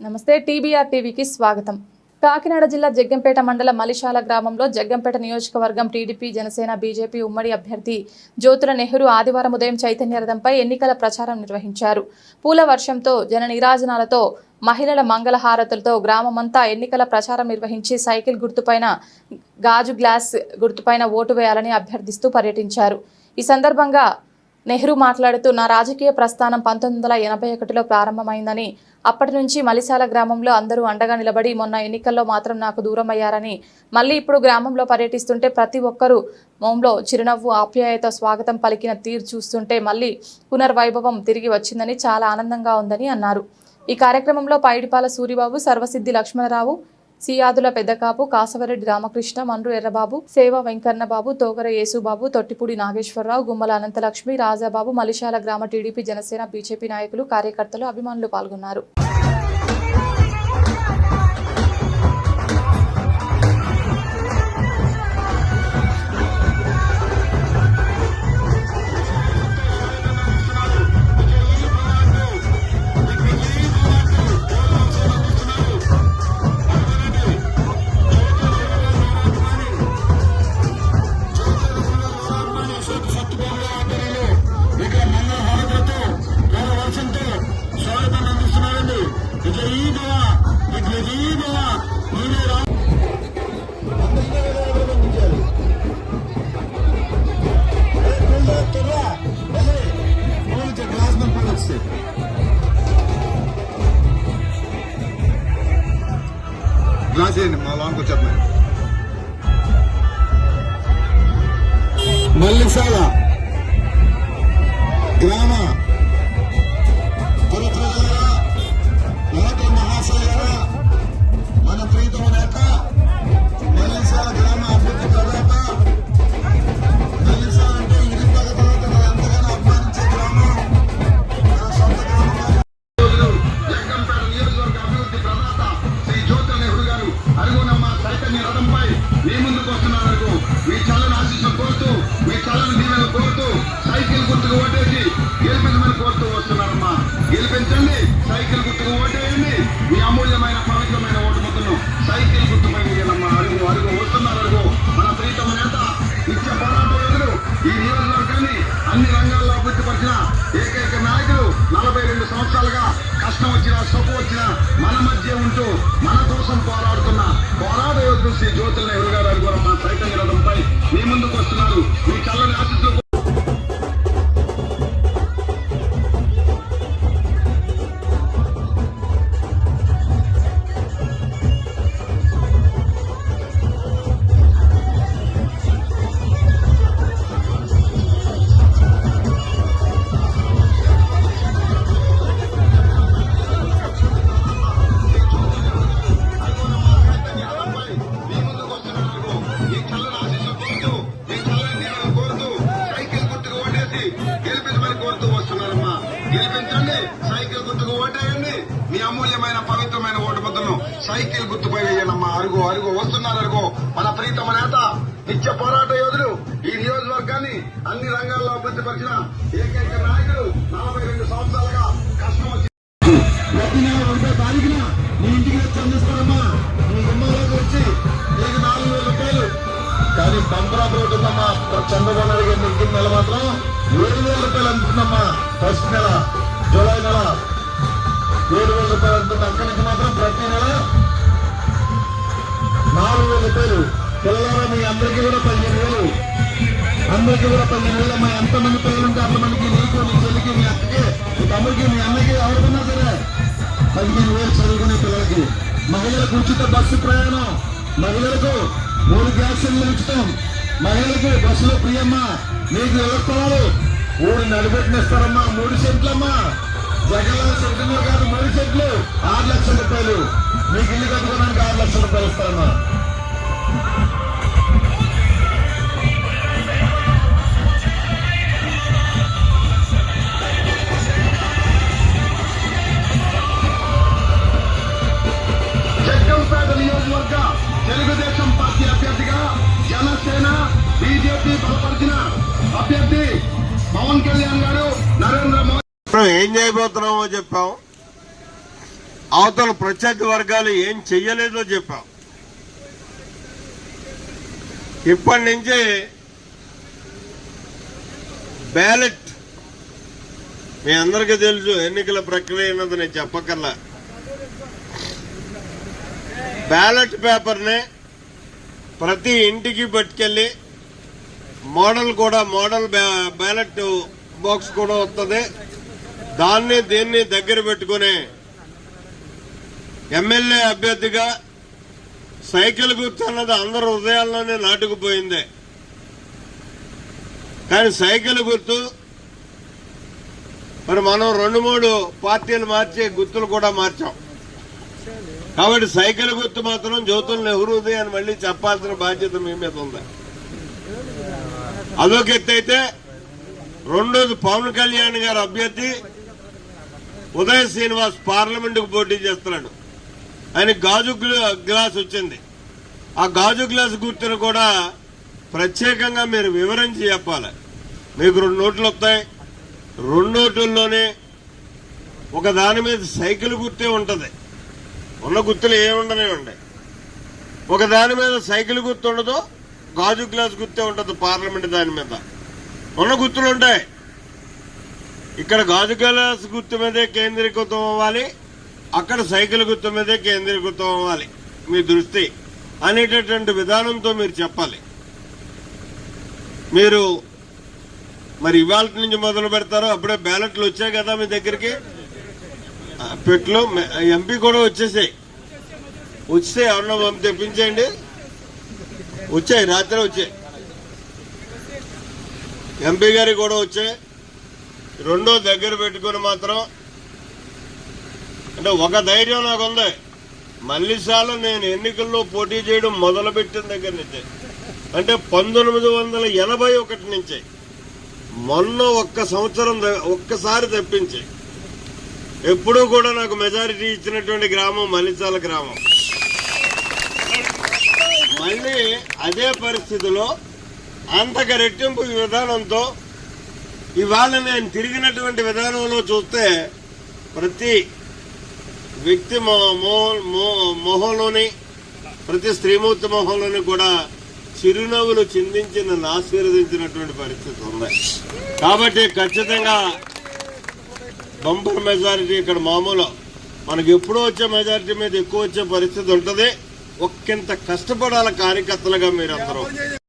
నమస్తే టీబీఆర్ టీవీకి స్వాగతం. కాకినాడ జిల్లా జగ్గంపేట మండల మలిశాల గ్రామంలో జగ్గంపేట నియోజకవర్గం టీడీపీ జనసేన బీజేపీ ఉమ్మడి అభ్యర్థి జ్యోతుల నెహ్రూ ఆదివారం ఉదయం చైతన్య రథంపై ఎన్నికల ప్రచారం నిర్వహించారు. పూల వర్షంతో జన నిరాజనాలతో మహిళల మంగళహారతులతో గ్రామమంతా ఎన్నికల ప్రచారం నిర్వహించి సైకిల్ గుర్తుపైన గాజు గ్లాస్ గుర్తుపైన ఓటు వేయాలని అభ్యర్థిస్తూ పర్యటించారు. ఈ సందర్భంగా నెహ్రూ మాట్లాడుతూ నా రాజకీయ ప్రస్థానం పంతొమ్మిది వందల ఎనభై ఒకటిలో ప్రారంభమైందని అప్పటి నుంచి మలిశాల గ్రామంలో అందరూ అండగా నిలబడి మొన్న ఎన్నికల్లో మాత్రం నాకు దూరం అయ్యారని మళ్ళీ ఇప్పుడు గ్రామంలో పర్యటిస్తుంటే ప్రతి ఒక్కరూ మోంలో చిరునవ్వు ఆప్యాయత స్వాగతం పలికిన తీరు చూస్తుంటే మళ్ళీ పునర్వైభవం తిరిగి వచ్చిందని చాలా ఆనందంగా ఉందని అన్నారు. ఈ కార్యక్రమంలో పైడిపాల సూరిబాబు సర్వసిద్ధి లక్ష్మణరావు సియాదుల పెద్దకాపు కాసవరెడ్డి రామకృష్ణ మండ్రు ఎర్రబాబు సేవ వెంకన్నబాబు తోగర యేసుబాబు తొట్టిపూడి నాగేశ్వరరావు గుమ్మల అనంతలక్ష్మి రాజాబాబు మలిశాల గ్రామ టీడీపీ జనసేన బీజేపీ నాయకులు కార్యకర్తలు అభిమానులు పాల్గొన్నారు. గ్లాస్ వేయండి మా లోనికి వచ్చేస్తున్నాయి మల్లిసాల గ్రామ గెలిపించండి సైకిల్ గుర్తుకు ఓటేయండి. మీ అమూల్యమైన పవిత్రమైన ఓటు మొత్తం సైకిల్ గుర్తుపై వేయాలమ్మా అరుగు అరుగు వస్తున్నారు అడుగు. మన ప్రీతమ నేత ఇచ్చే పోరాటం ఈ నియోజకవర్గాన్ని అన్ని రంగాల్లో అభివృద్ధిపరిచిన ఏకైక నాయకులు నలభై రెండు సంవత్సరాలుగా కష్టం వచ్చినా సొప్పు వచ్చినా మన మధ్య ఉంటూ మన కోసం పోరాడుతున్న పోరాట యోధులు శ్రీ జ్యోతుల నెహ్రూ గారు అడుగురమ్మ సైతం రథంపై మీ ముందుకు వస్తున్నారు. మీ చల్లని ఆశిస్తులు గెలిపించండి సైకిల్ గుర్తుకు ఓటేయండి. మీ అమూల్యమైన పవిత్రమైన ఓటు ముద్దను సైకిల్ గుర్తుపై వేయనమ్మా అరుగు అరుగు వస్తున్నారు అరుగు. మన ప్రీతమ నేత నిత్య పోరాట యోధులు ఈ నియోజకవర్గాన్ని అన్ని రంగాల్లో అభివృద్ధి పరిచిన ఏకైక నాయకులు ఫస్ట్ నెల జూలై నెల ఏడు వేల రూపాయలు అందుతుంది అక్కడి నుంచి మాత్రం ప్రతి నెల నాలుగు వేల రూపాయలు. పిల్లల మీ అందరికీ కూడా పదిహేను వేలు. అందరికీ కూడా పదిహేను వేలు. మా ఎంతమంది పిల్లలు ఉంటే అంతమందికి నీకు మీ చెల్లికి మీ అక్కకి మీ తమ్ముడికి మీ అన్నకి ఎవరికన్నా సరే పదిహేను వేలు చదువుకునే పిల్లలకి. మహిళలకు ఉచిత బస్సు ప్రయాణం. మహిళలకు మూడు గ్యాస్ సిలిండర్ ఉచితం మహిళలకు బస్సులో ప్రియమ్మ మీకు ఎవరు మూడు నిలబెట్టినిస్తారమ్మా మూడు సెంట్లమ్మా. జగన్ సెంట్లు కాదు మూడు సెంట్లు ఆరు లక్షల రూపాయలు. మీకు ఇల్లు కట్టుకోవడానికి ఆరు లక్షల రూపాయలు ఇస్తారమ్మా. ఏం చేయబోతున్నామో చెప్పాం అవతల ప్రత్యర్థి వర్గాలు ఏం చెయ్యలేదో చెప్పాం ఇప్పటి నుంచి బ్యాలెట్ మీ అందరికీ తెలుసు ఎన్నికల ప్రక్రియ అన్నది నేను చెప్పకల్లా బ్యాలెట్ పేపర్ని ప్రతి ఇంటికి పట్టుకెళ్ళి మోడల్ కూడా మోడల్ బ్యాలెట్ బాక్స్ కూడా వస్తుంది దాన్ని దీన్ని దగ్గర పెట్టుకుని ఎమ్మెల్యే అభ్యర్థిగా సైకిల్ గుర్తు అన్నది అందరి హృదయాల్లోనే నాటుకుపోయింది. కానీ సైకిల్ గుర్తు మరి మనం రెండు మూడు పార్టీలు మార్చి గుర్తులు కూడా మార్చాం. కాబట్టి సైకిల్ గుర్తు మాత్రం జ్యోతుల నెహ్రూది అని మళ్ళీ చెప్పాల్సిన బాధ్యత మీ మీద ఉంది. అదొక ఎత్తు అయితే రెండోది పవన్ కళ్యాణ్ గారు అభ్యర్థి ఉదయ శ్రీనివాస్ పార్లమెంటుకు పోటీ చేస్తున్నాడు. ఆయన గాజు గ్లాస్ వచ్చింది. ఆ గాజు గ్లాస్ గుర్తును కూడా ప్రత్యేకంగా మీరు వివరించి చెప్పాలి. మీకు రెండు నోట్లు వస్తాయి. రెండు నోట్లలోనే ఒక దాని మీద సైకిల్ గుర్తే ఉంటుంది. ఉన్న గుర్తులు ఏముండనే ఉంటాయి ఒక దాని మీద సైకిల్ గుర్తు ఉండదు గాజు గ్లాస్ గుర్తే ఉంటుంది పార్లమెంట్ దాని మీద. ఉన్న గుర్తులు ఉంటాయి. ఇక్కడ గాజు గ్లాస్ గుర్తు మీదే కేంద్రీకృతం అవ్వాలి. అక్కడ సైకిల్ గుర్తు మీదే కేంద్రీకృతం అవ్వాలి. మీ దృష్టి అనేటటువంటి విధానంతో మీరు చెప్పాలి. మీరు మరి ఇవాళ నుంచి మొదలు పెడతారో అప్పుడే బ్యాలెట్లు వచ్చాయి కదా మీ దగ్గరికి? పెట్లు ఎంపీ కూడా వచ్చేసాయి. వస్తే ఎవరన్నా పంపి తెప్పించేయండి. వచ్చాయి రాత్రి వచ్చాయి. ఎంపీ గారికి కూడా వచ్చాయి. రెండో దగ్గర పెట్టుకుని మాత్రం అంటే ఒక ధైర్యం నాకు ఉంది. మల్లిసార్లు నేను ఎన్నికల్లో పోటీ చేయడం మొదలుపెట్టిన దగ్గర నుంచి. అంటే పంతొమ్మిది వందల ఎనభై ఒకటి నుంచి. మొన్న ఒక్క సంవత్సరం ఒక్కసారి తప్పించి. ఎప్పుడూ కూడా నాకు మెజారిటీ ఇచ్చినటువంటి గ్రామం మల్లిసాల గ్రామం. మళ్ళీ అదే పరిస్థితిలో అంతక రెట్టింపు విధానంతో ఇవాళ నేను తిరిగినటువంటి విధానంలో చూస్తే ప్రతి వ్యక్తి మొ- మొహంలోని ప్రతి స్త్రీమూర్తి మొహంలోని కూడా చిరునవ్వులు చిందించి నన్ను ఆశీర్వదించినటువంటి పరిస్థితి ఉంది. కాబట్టి ఖచ్చితంగా బంపర్ మెజారిటీ ఇక్కడ మామూలు. మనకి ఎప్పుడో వచ్చే మెజారిటీ మీద ఎక్కువ వచ్చే పరిస్థితి ఉంటుంది. ఒక్కింత కష్టపడాల కార్యకర్తలుగా మీరందరూ.